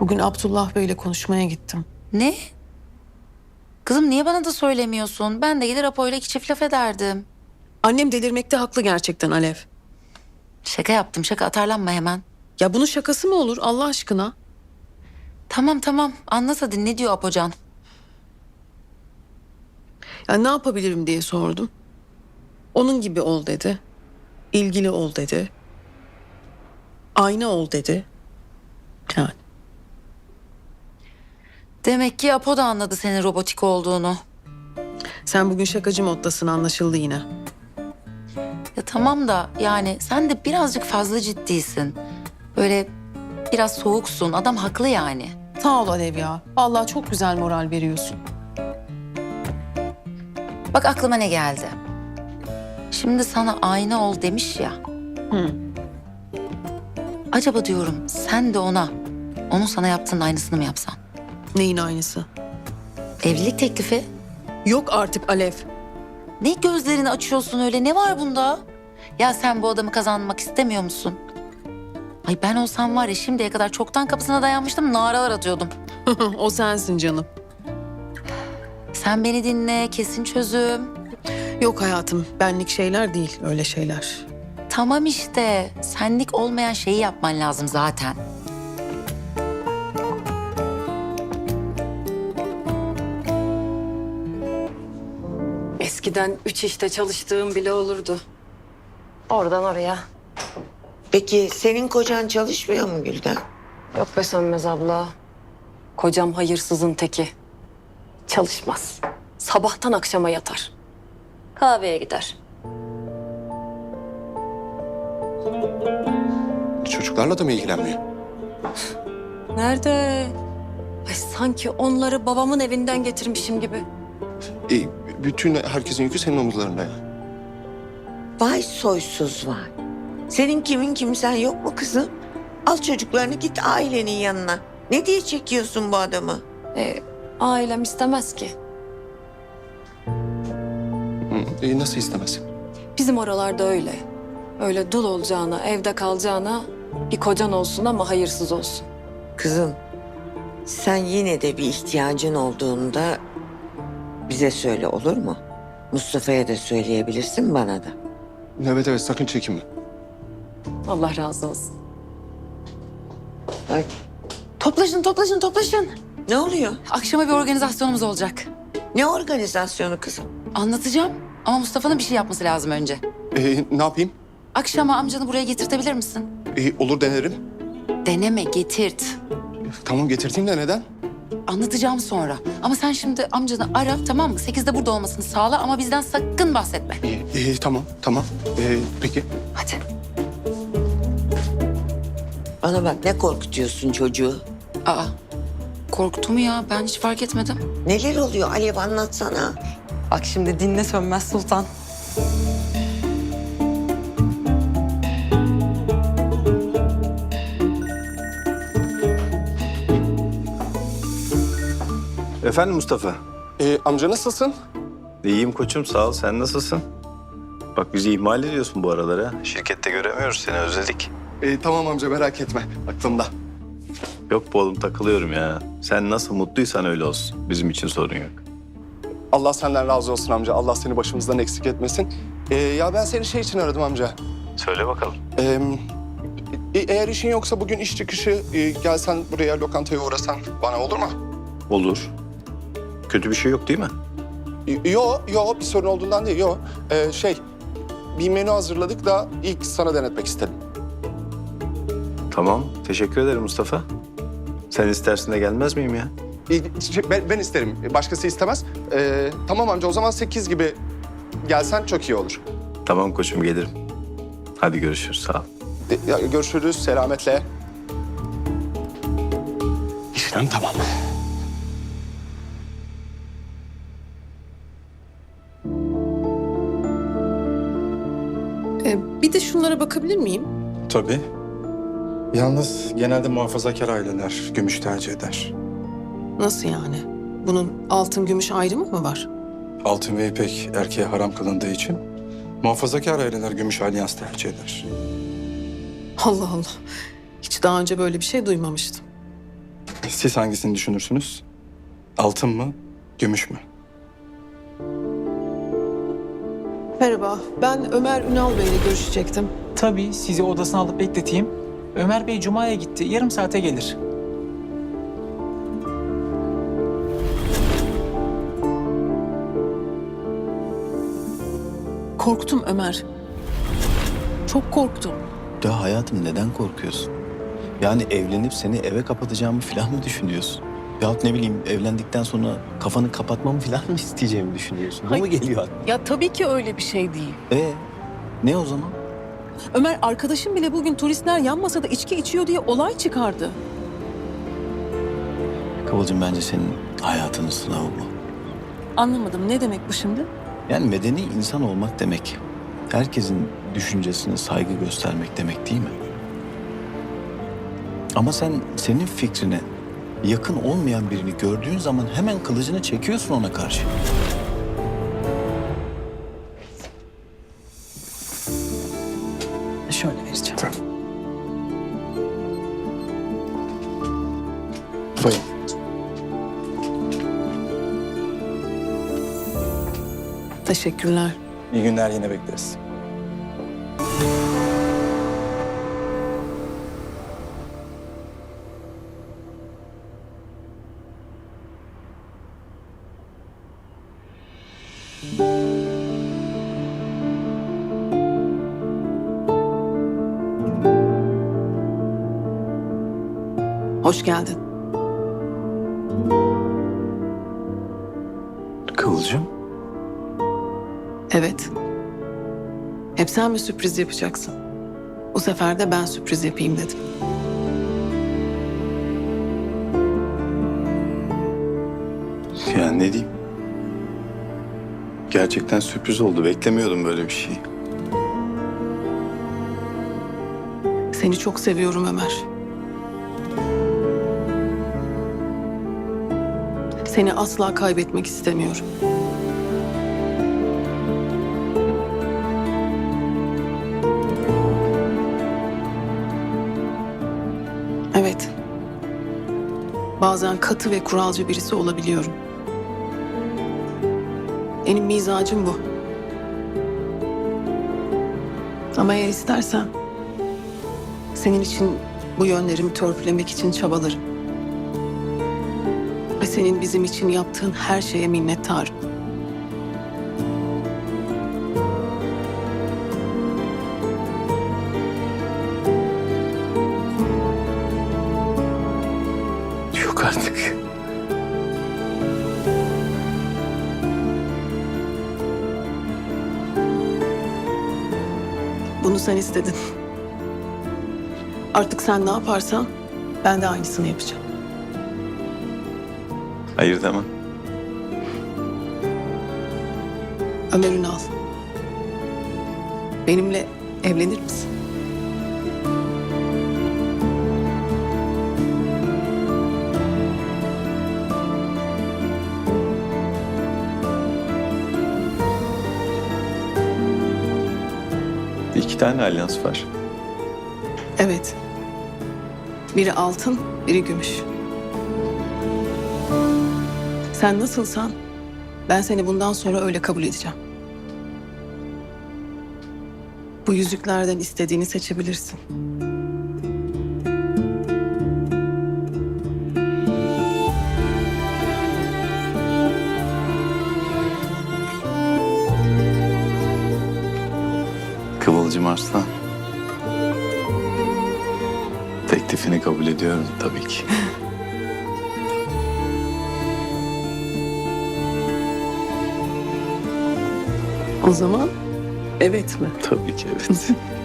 Bugün Abdullah Bey'le konuşmaya gittim. Ne? Kızım niye bana da söylemiyorsun? Ben de gelir Apo'yla iki çift laf ederdim. Annem delirmekte haklı gerçekten Alev. Şaka yaptım şaka atarlanma hemen. Ya bunun şakası mı olur Allah aşkına? Tamam tamam anlat hadi ne diyor Apocan? Ya ne yapabilirim diye sordum. Onun gibi ol dedi. İlgili ol dedi. Ayna ol dedi. Yani Demek ki Apo da anladı senin robotik olduğunu. sen bugün şakacı moddasın anlaşıldı yine. Ya tamam da yani sen de birazcık fazla ciddisin. Böyle biraz soğuksun. Adam haklı yani. Sağ ol Alev ya. Vallahi çok güzel moral veriyorsun. Bak aklıma ne geldi. Şimdi sana ayna ol demiş ya. Hı. Acaba diyorum sen de ona onun sana yaptığının aynısını mı yapsan? Neyin aynısı? Evlilik teklifi. Yok artık Alev. Ne gözlerini açıyorsun öyle? Ne var bunda? Ya sen bu adamı kazanmak istemiyor musun? Ay ben olsam var ya şimdiye kadar çoktan kapısına dayanmıştım, naralar atıyordum. o sensin canım. Sen beni dinle, kesin çözüm. Yok hayatım benlik şeyler değil öyle şeyler. Tamam işte, senlik olmayan şeyi yapman lazım zaten. Eskiden üç işte çalıştığım bile olurdu. Oradan oraya. Peki senin kocan çalışmıyor mu Gülden? Yok be Sönmez abla. Kocam hayırsızın teki. Çalışmaz. Sabahtan akşama yatar. Kahveye gider. Çocuklarla da mı ilgilenmiyor? Nerede? Ay sanki onları babamın evinden getirmişim gibi. E, bütün herkesin yükü senin omuzlarında ya. Vay soysuz vay. Senin kimin kimsen yok mu kızım? Al çocuklarını git ailenin yanına. Ne diye çekiyorsun bu adamı? E, ailem istemez ki. Hı, e, nasıl istemez? Bizim oralarda öyle. Öyle dul olacağına, evde kalacağına bir kocan olsun ama hayırsız olsun. Kızım sen yine de bir ihtiyacın olduğunda bize söyle olur mu? Mustafa'ya da söyleyebilirsin bana da. Evet evet sakın çekinme. Allah razı olsun. Ay, Toplaşın, toplaşın, toplaşın. ne oluyor? Akşama bir organizasyonumuz olacak. Ne organizasyonu kızım? Anlatacağım ama Mustafa'nın bir şey yapması lazım önce. E, ne yapayım? Akşama amcanı buraya getirtebilir misin? E, olur denerim. Deneme, getirt. Tamam getirteyim de neden? Anlatacağım sonra. Ama sen şimdi amcanı ara tamam mı? Sekizde burada olmasını sağla ama bizden sakın bahsetme. E, e, tamam tamam. E, peki. Hadi. Bana bak ne korkutuyorsun çocuğu? Aa, korktu mu ya? Ben hiç fark etmedim. Neler oluyor Alev anlatsana. Bak şimdi dinle Sönmez Sultan. Efendim Mustafa. E, amca nasılsın? İyiyim koçum sağ ol. Sen nasılsın? Bak bizi ihmal ediyorsun bu aralara. Şirkette göremiyoruz seni özledik. E, tamam amca merak etme. Aklımda. Yok bu oğlum takılıyorum ya. Sen nasıl mutluysan öyle olsun. Bizim için sorun yok. Allah senden razı olsun amca. Allah seni başımızdan eksik etmesin. E, ya ben seni şey için aradım amca. Söyle bakalım. E, e, eğer işin yoksa bugün iş çıkışı e, gelsen buraya lokantaya uğrasan bana olur mu? Olur. Kötü bir şey yok değil mi? Yo, yo bir sorun olduğundan değil. Yo, Ee, şey bir menü hazırladık da ilk sana denetmek istedim. Tamam. Teşekkür ederim Mustafa. Sen istersin de gelmez miyim ya? Ee, Ben, ben isterim, başkası istemez. Ee, tamam amca o zaman sekiz gibi gelsen çok iyi olur. Tamam koçum gelirim. Hadi görüşürüz sağ ol. Ya, görüşürüz, selametle. İşlem tamam. Ee, bir de şunlara bakabilir miyim? Tabii. Yalnız genelde muhafazakar aileler gümüş tercih eder. Nasıl yani? Bunun altın gümüş ayrımı mı var? Altın ve ipek erkeğe haram kılındığı için muhafazakar aileler gümüş alyans tercih eder. Allah Allah. Hiç daha önce böyle bir şey duymamıştım. Siz hangisini düşünürsünüz? Altın mı, gümüş mü? Merhaba, ben Ömer Ünal Bey ile görüşecektim. Tabii sizi odasına alıp bekleteyim. Ömer Bey Cuma'ya gitti. Yarım saate gelir. Korktum Ömer. Çok korktum. Ya hayatım neden korkuyorsun? Yani evlenip seni eve kapatacağımı falan mı düşünüyorsun? Yahut ne bileyim evlendikten sonra kafanı kapatmamı falan mı isteyeceğimi düşünüyorsun? Bu mu geliyor aklına? Ya tabii ki öyle bir şey değil. Ee, ne o zaman? Ömer arkadaşım bile bugün turistler yan masada içki içiyor diye olay çıkardı. Kıvılcım bence senin hayatının sınavı bu. Anlamadım ne demek bu şimdi? Yani medeni insan olmak demek. Herkesin düşüncesine saygı göstermek demek değil mi? Ama sen senin fikrine yakın olmayan birini gördüğün zaman hemen kılıcını çekiyorsun ona karşı. Şöyle vereceğim. Buyurun. Teşekkürler. İyi günler yine bekleriz. Hoş geldin. Kıvılcım? Evet. Hep sen mi sürpriz yapacaksın? Bu sefer de ben sürpriz yapayım dedim. Yani ne diyeyim? Gerçekten sürpriz oldu. Beklemiyordum böyle bir şey. Seni çok seviyorum Ömer. Seni asla kaybetmek istemiyorum. Evet. Bazen katı ve kuralcı birisi olabiliyorum. Benim mizacım bu. Ama eğer istersen senin için bu yönlerimi törpülemek için çabalarım. Senin bizim için yaptığın her şeye minnettarım. Yok artık. Bunu sen istedin. Artık sen ne yaparsan ben de aynısını yapacağım. Hayır demem. Ömer Ünal. Benimle evlenir misin? İki tane alyans var. Evet. Biri altın, biri gümüş. Sen nasılsan ben seni bundan sonra öyle kabul edeceğim. Bu yüzüklerden istediğini seçebilirsin. Kıvılcım Arslan. Teklifini kabul ediyorum tabii ki. O zaman evet mi? tabii ki evet.